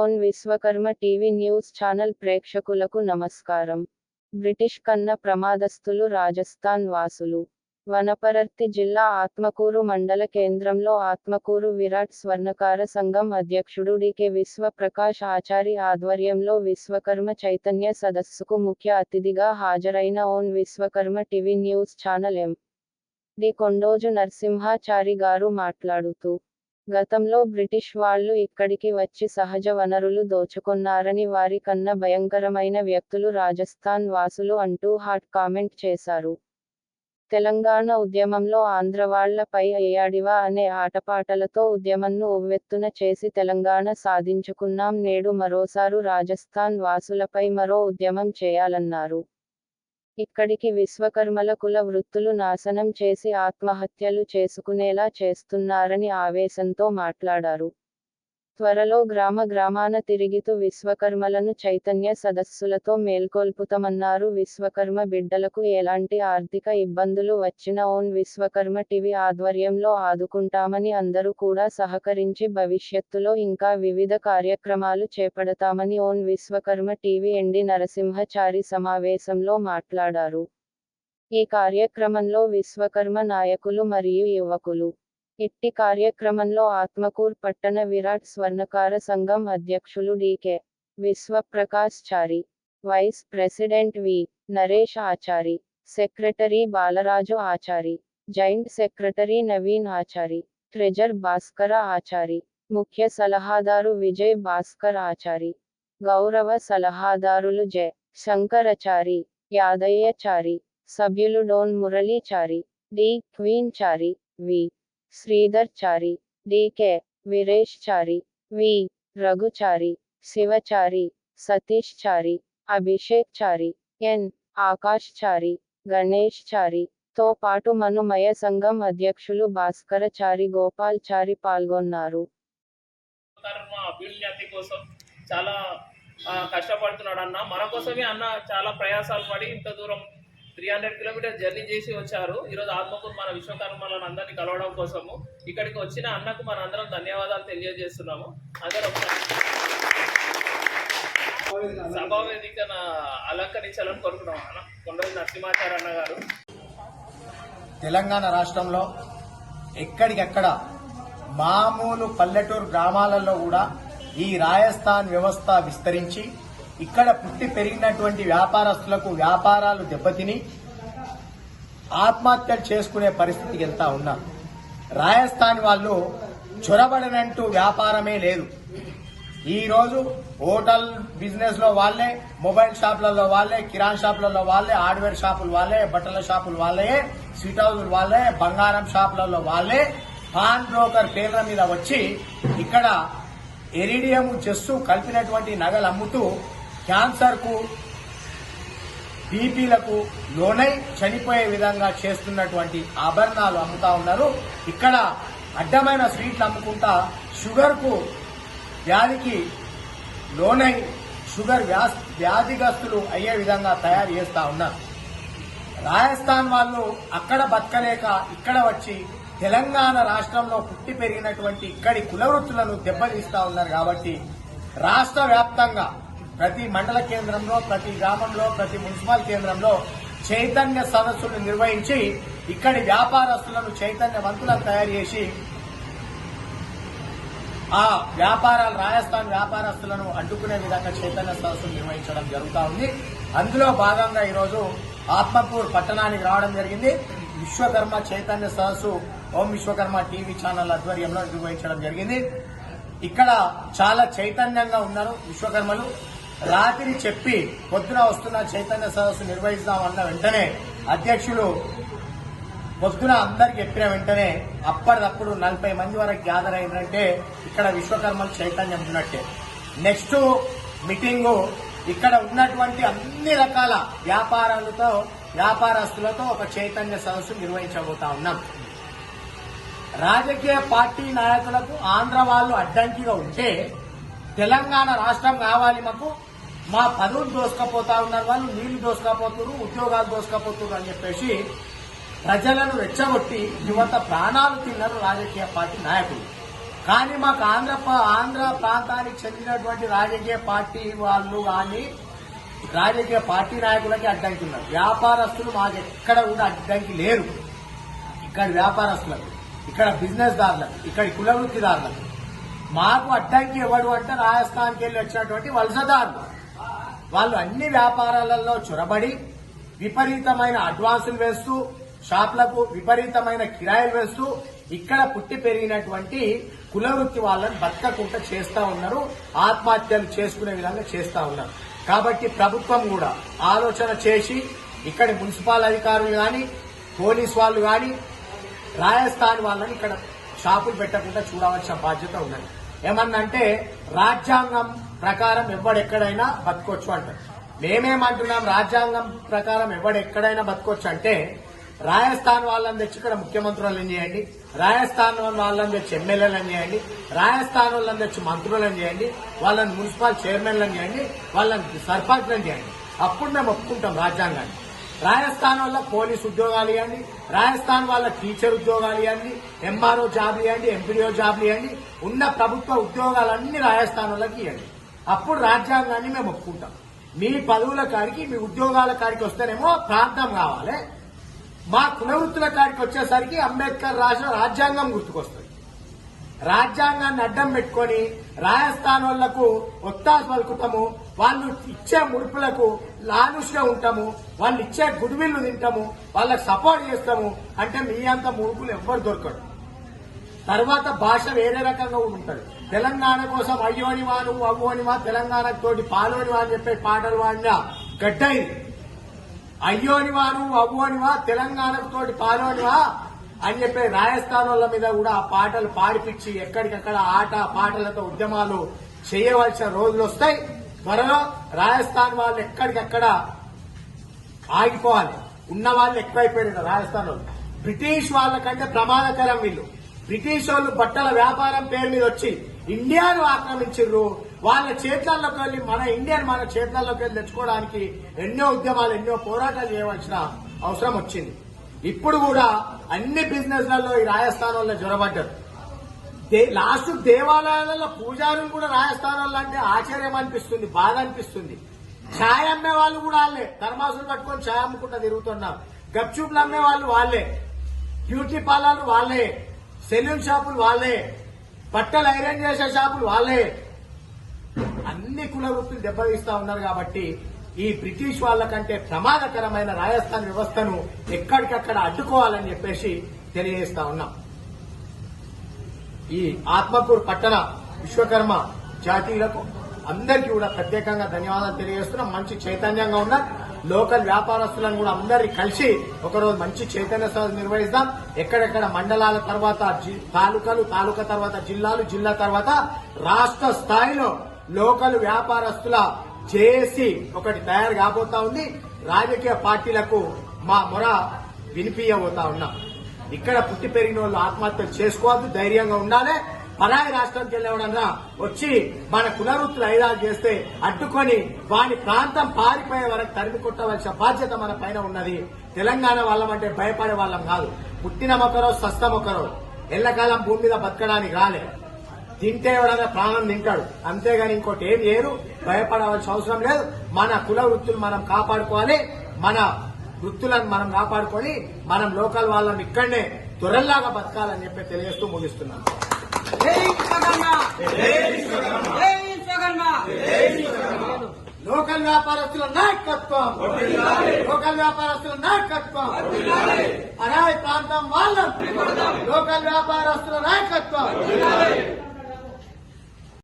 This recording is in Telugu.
Own Vishwakarma TV news channel ప్రేక్షకులకు నమస్కారం. బ్రిటిష్ కన్న ప్రమాదస్తులు రాజస్థాన్ వాసులు. వనపర్తి జిల్లా ఆత్మకూరు మండల కేంద్రంలో ఆత్మకూరు విరాట్ స్వర్ణకార సంఘం అధ్యక్షుడు డికే విశ్వప్రకాష్ ఆచారి ఆధ్వర్యంలో విశ్వకర్మ చైతన్య సదస్సుకు ముఖ్య అతిథిగా హాజరైన own Vishwakarma TV news channel M. D. Kondoju Narasimhachari garu మాట్లాడుతూ గతంలో బ్రిటిష్ వాళ్ళు ఇక్కడికి వచ్చి సహజ వనరులు దోచుకున్నారని వారి కన్నా భయంకరమైన వ్యక్తులు రాజస్థాన్ వాసులు అంటూ హాట్ కామెంట్ చేశారు. తెలంగాణ ఉద్యమంలో ఆంధ్రవాళ్ళపై అయ్యాడివా అనే ఆటపాటలతో ఉద్యమంను ఉవ్వెత్తున చేసి తెలంగాణ సాధించుకున్నాం నేడు మరోసారు రాజస్థాన్ వాసులపై మరో ఉద్యమం చేయాలన్నారు. ఇక్కడికి విశ్వకర్మల కుల వృత్తులు నాశనం చేసి ఆత్మహత్యలు చేసుకునేలా చేస్తున్నారని ఆవేశంతో మాట్లాడారు. త్వరలో గ్రామ గ్రామాన తిరిగితూ విశ్వకర్మలను చైతన్య సదస్సులతో మేల్కొల్పుతామన్నారు విశ్వకర్మ బిడ్డలకు ఎలాంటి ఆర్థిక ఇబ్బందులు వచ్చినా ఓన్ విశ్వకర్మ టీవీ ఆధ్వర్యంలో ఆదుకుంటామని అందరూ కూడా సహకరించి భవిష్యత్తులో ఇంకా వివిధ కార్యక్రమాలు చేపడతామని own Vishwakarma TV MD Narasimhachari సమావేశంలో మాట్లాడారు. ఈ కార్యక్రమంలో విశ్వకర్మ నాయకులు మరియు యువకులు ఇట్టి కార్యక్రమంలో ఆత్మకూర్ పట్టణ విరాట్ స్వర్ణకార సంఘం అధ్యక్షులు DK Vishwaprakash Chari vice president V. Naresh Achari secretary Balaraju Achari joint secretary Naveen Achari treasurer Bhaskara Achari ముఖ్య సలహాదారు విజయ్ భాస్కర్ ఆచారి గౌరవ సలహాదారులు జె. శంకరచారి యాదయ్యచారి సభ్యులు డోన్ Muralichari D. Queen Chari V. Sridhar Chari DK Veeresh Chari V. Raghuchari Shivachari Satish Chari Abhishek Chari N. Akash Chari Ganesh Chari తో పాటు మనుమయ సంఘం అధ్యక్షులు భాస్కర చారి గోపాల్ చారి పాల్గొన్నారు. కర్మ అభ్యున్నతి కోసం చాలా కష్టపడుతున్నాడు అన్న. మన కోసమే అన్న చాలా ప్రయాసాలు పడి ఇంత దూరం త్రీ హండ్రెడ్ కిలోమీటర్ జర్నీ చేసి వచ్చారు. ఈరోజు ఆత్మకూరు మన విశ్వకర్మలను అందరినీ కలవడం కోసము ఇక్కడికి వచ్చిన అన్నకు మన అందరం ధన్యవాదాలు తెలియజేస్తున్నాము. అందరం సభా అలంకరించాలని కోరుకున్నాం అన్న. కొండలు నరసింహాచార్య అన్న గారు. తెలంగాణ రాష్ట్రంలో ఎక్కడికెక్కడ మామూలు పల్లెటూరు గ్రామాలలో కూడా ఈ రాజస్థాన్ వ్యవస్థ విస్తరించి ఇక్కడ పుట్టి పెరిగినటువంటి వ్యాపారస్తులకు వ్యాపారాలు దెబ్బతిని ఆత్మహత్యలు చేసుకునే పరిస్థితికి వెళ్తా ఉన్నారు రాజస్థాన్ వాళ్ళు చొరబడనంటూ వ్యాపారమే లేదు. ఈరోజు హోటల్ బిజినెస్లో వాళ్ళే మొబైల్ షాపులలో వాళ్ళే కిరాణ్ షాపులలో వాళ్ళే హార్డ్వేర్ షాపులు వాళ్ళే బట్టల షాపులు వాళ్ళే స్వీట్ హౌసులు వాళ్ళే బంగారం షాపులలో వాళ్ళే పాన్ బ్రోకర్ పేర్ల మీద వచ్చి ఇక్కడ ఎరిడియం చెస్సు కలిపినటువంటి నగలు అమ్ముతూ క్యాన్సర్కు బీపీలకు లోనై చనిపోయే విధంగా చేస్తున్నటువంటి ఆభరణాలు అమ్ముతా ఉన్నారు. ఇక్కడ అడ్డమైన స్వీట్లు అమ్ముకుంటా షుగర్కు వ్యాధికి లోనై షుగర్ వ్యాస్ వ్యాధిగ్రస్తులు అయ్యే విధంగా తయారు చేస్తా ఉన్నారు. రాజస్థాన్ వాళ్ళు అక్కడ బతకలేక ఇక్కడ వచ్చి తెలంగాణ రాష్ట్రంలో పుట్టి పెరిగినటువంటి ఇక్కడి కులవృత్తులను దెబ్బతీస్తా ఉన్నారు కాబట్టి రాష్ట్ర వ్యాప్తంగా ప్రతి మండల కేంద్రంలో ప్రతి గ్రామంలో ప్రతి మున్సిపల్ కేంద్రంలో చైతన్య సదస్సులు నిర్వహించి ఇక్కడి వ్యాపారస్తులను చైతన్యవంతులను తయారు చేసి ఆ వ్యాపారాలు రాజస్థాన్ వ్యాపారస్తులను అడ్డుకునే విధంగా చైతన్య సదస్సులు నిర్వహించడం జరుగుతూ ఉంది. అందులో భాగంగా ఈరోజు ఆత్మకూర్ పట్టణానికి రావడం జరిగింది. విశ్వకర్మ చైతన్య సదస్సు ఓం విశ్వకర్మ టీవీ ఛానల్ ఆధ్వర్యంలో నిర్వహించడం జరిగింది. ఇక్కడ చాలా చైతన్యంగా ఉన్నారు విశ్వకర్మలు. రాత్రి చెప్పి పొద్దున వస్తున్న చైతన్య సదస్సు నిర్వహిస్తామన్న వెంటనే అధ్యక్షులు పొద్దున అందరికి చెప్పిన వెంటనే అప్పటిదప్పుడు నలభై మంది వరకు గ్యాదర్ అయిందంటే ఇక్కడ విశ్వకర్మలు చైతన్యం ఉన్నట్టే. నెక్స్ట్ మీటింగ్ ఇక్కడ ఉన్నటువంటి అన్ని రకాల వ్యాపారాలతో వ్యాపారస్తులతో ఒక చైతన్య సదస్సు నిర్వహించబోతా ఉన్నాం. రాజకీయ పార్టీ నాయకులకు ఆంధ్ర వాళ్ళు అడ్డంకిగా ఉంటే తెలంగాణ రాష్ట్రం కావాలి మాకు. మా పదవులు దోసుకపోతా ఉన్నారు వాళ్ళు నీళ్ళు దోసుకపోతున్నారు ఉద్యోగాలు దోసుకపోతున్నారు అని చెప్పేసి ప్రజలను రెచ్చగొట్టి యువత ప్రాణాలు తిన్నారు రాజకీయ పార్టీ నాయకులు. కానీ మాకు ఆంధ్ర ఆంధ్ర ప్రాంతానికి చెందినటువంటి రాజకీయ పార్టీ వాళ్ళు కానీ రాజకీయ పార్టీ నాయకులకి అడ్డంకి ఉన్నారు వ్యాపారస్తులు మాకు ఎక్కడ కూడా అడ్డంకి లేరు. ఇక్కడ వ్యాపారస్తులకు ఇక్కడ బిజినెస్ దారులకు ఇక్కడ కుల వృత్తిదారులకు మాకు అడ్డంకి ఎవడు అంటే రాజస్థాన్కి వెళ్ళి వచ్చినటువంటి వలసదారులు. వాళ్ళు అన్ని వ్యాపారాలలో చొరబడి విపరీతమైన అడ్వాన్సులు వేస్తూ షాప్లకు విపరీతమైన కిరాయిలు వేస్తూ ఇక్కడ పుట్టి పెరిగినటువంటి కుల వృత్తి వాళ్ళని బతకకుండా చేస్తా ఉన్నారు ఆత్మహత్యలు చేసుకునే విధంగా చేస్తా ఉన్నారు. కాబట్టి ప్రభుత్వం కూడా ఆలోచన చేసి ఇక్కడి మున్సిపల్ అధికారులు కానీ పోలీస్ వాళ్ళు కానీ రాజస్థాన్ వాళ్ళని ఇక్కడ షాపులు పెట్టకుండా చూడవలసిన బాధ్యత ఉన్నది. ఏమన్నంటే రాజ్యాంగం ప్రకారం ఎవడెక్కడైనా బతకొచ్చు అంటారు. మేమేమంటున్నాం రాజ్యాంగం ప్రకారం ఎవడెక్కడైనా బతకొచ్చు అంటే రాజస్థాన్ వాళ్ళని తెచ్చి ఇక్కడ ముఖ్యమంత్రులను చేయండి రాజస్థాన్ వాళ్ళని తెచ్చి ఎమ్మెల్యేలను చేయండి రాజస్థాన్ వాళ్ళని తెచ్చి మంత్రులను చేయండి వాళ్ళని మున్సిపల్ చైర్మన్లను చేయండి వాళ్ళని సర్పంచ్లను చేయండి. అప్పుడు మేము ఒప్పుకుంటాం రాజ్యాంగాన్ని. రాజస్థాన్ వల్ల పోలీస్ ఉద్యోగాలు ఇవ్వండి రాజస్థాన్ వాళ్ళ టీచర్ ఉద్యోగాలు ఇవ్వండి ఎంఆర్ఓ జాబ్లు ఇవ్వండి ఎంపీడీఓ జాబ్లు ఇవ్వండి ఉన్న ప్రభుత్వ ఉద్యోగాలన్నీ రాజస్థాన్ వాళ్ళకి ఇవ్వండి. అప్పుడు రాజ్యాంగాన్ని మేము ఒప్పుకుంటాం. మీ పదవుల కాడికి మీ ఉద్యోగాల కాడికి వస్తేనేమో ప్రాంతం కావాలి. మా కులవృత్తుల కాడికి వచ్చేసరికి అంబేద్కర్ రాసిన రాజ్యాంగం గుర్తుకొస్తుంది. రాజ్యాంగాన్ని అడ్డం పెట్టుకొని రాజస్థాన్ వాళ్ళకు ఒత్తాసు పలుకుతాము వాళ్ళు ఇచ్చే ముడుపులకు లానుష్గా ఉంటాము వాళ్ళు ఇచ్చే గుడివిల్లు తింటాము వాళ్ళకి సపోర్ట్ చేస్తాము అంటే మీ అంత ముడుపులు ఎవ్వరు దొరకడు తర్వాత భాష వేరే రకంగా ఉంటాడు తెలంగాణ కోసం అయ్యోని వాను నువ్వు అవ్వోని వా తెలంగాణ తోటి పాలోని వా అని చెప్పే పాటలు వాడిన గడ్డైంది. అయ్యోని వాను నువ్వు వా తెలంగాణకు తోటి పాలోని వా అని చెప్పే రాజస్థాన్ వాళ్ళ మీద కూడా ఆ పాటలు పాడిపించి ఎక్కడికక్కడ ఆట పాటలతో ఉద్యమాలు చేయవలసిన రోజులు వస్తాయి. త్వరలో రాజస్థాన్ వాళ్ళు ఎక్కడికక్కడ ఆగిపోవాలి. ఉన్న వాళ్ళు ఎక్కువైపోయారు రాజస్థాన్ వాళ్ళు బ్రిటిష్ వాళ్ళకంటే ప్రమాదకరం వీళ్ళు. బ్రిటిష్ వాళ్ళు బట్టల వ్యాపారం పేరు మీద వచ్చి ఇండియాను ఆక్రమించారు వాళ్ళ చేతుల్లోకి వెళ్ళి మన ఇండియన్ మన చేతుల్లోకి వెళ్ళి తెచ్చుకోవడానికి ఎన్నో ఉద్యమాలు ఎన్నో పోరాటాలు చేయవలసిన అవసరం వచ్చింది. ఇప్పుడు కూడా అన్ని బిజినెస్లలో ఈ రాజస్థాన్ వాళ్ళు జ్వరబడ్డారు లాస్ట్ దేవాలయాలలో పూజారులు కూడా రాజస్థాన్ వాళ్ళు అంటే ఆశ్చర్యం అనిపిస్తుంది బాధ అనిపిస్తుంది. ఛాయ్ అమ్మే వాళ్ళు కూడా వాళ్ళే. ధర్మాసులు కట్టుకొని ఛాయ్ అమ్ముకుంటా తిరుగుతున్నారు గప్చూపులు అమ్మే వాళ్ళు వాళ్ళే. బ్యూటీ పార్లర్లు వాళ్ళే. సెలూన్ షాపులు వాళ్ళే. బట్టలు ఐరన్ చేసే షాపులు వాళ్ళే. అన్ని కుల వృత్తులు దెబ్బతీస్తా ఉన్నారు కాబట్టి ఈ బ్రిటిష్ వాళ్ళకంటే ప్రమాదకరమైన రాజస్థాన్ వ్యవస్థను ఎక్కడికక్కడ అడ్డుకోవాలని చెప్పేసి తెలియజేస్తా ఉన్నాం. ఈ ఆత్మకూరు పట్టణ విశ్వకర్మ జాతీయులకు అందరికీ కూడా ప్రత్యేకంగా ధన్యవాదాలు తెలియజేస్తున్నాం. మంచి చైతన్యంగా ఉన్న లోకల్ వ్యాపారస్తులను కూడా అందరినీ కలిసి ఒకరోజు మంచి చైతన్య సభ నిర్వహిస్తాం ఎక్కడెక్కడ మండలాల తర్వాత జి- తాలూకాలు తాలూకా తర్వాత జిల్లాలు జిల్లా తర్వాత రాష్ట్ర స్థాయిలో లోకల్ వ్యాపారస్తుల చేసి ఒకటి తయారు కాబోతా ఉంది. రాజకీయ పార్టీలకు మా మొర వినిపించబోతా ఉన్నాం. ఇక్కడ పుట్టి పెరిగిన వాళ్ళు ఆత్మహత్యలు చేసుకోవద్దు ధైర్యంగా ఉండాలి. పరాయి రాష్ట్రానికి వెళ్ళేవాడన్నా వచ్చి మన కులవృత్తులు ఐదారు చేస్తే అడ్డుకొని వాని ప్రాంతం పారిపోయే వరకు తరిమి కొట్టవలసిన బాధ్యత మన పైన ఉన్నది. తెలంగాణ వాళ్ళం అంటే భయపడే వాళ్ళం కాదు. పుట్టిన ఒకరో సస్తం ఒకరో. ఎల్లకాలం భూమి మీద బతకడానికి రాలే. తింటే ఎవడన్నా ప్రాణం తింటాడు. అంతేగాని ఇంకోటి ఏం చేయరు. భయపడవలసిన అవసరం లేదు. మన కుల వృత్తులు మనం కాపాడుకోవాలి. మన వృత్తులను మనం కాపాడుకొని మనం లోకల్ వాళ్ళని ఇక్కడనే త్వరల్లాగా బతకాలని చెప్పి తెలియజేస్తూ ముగిస్తున్నాను. లోకల్ వ్యాపారస్తుల నాయకత్వం! లోకల్ వ్యాపారస్తుల నాయకత్వం! అరాయి ప్రాంతం వాళ్ళం! లోకల్ వ్యాపారస్తుల నాయకత్వం!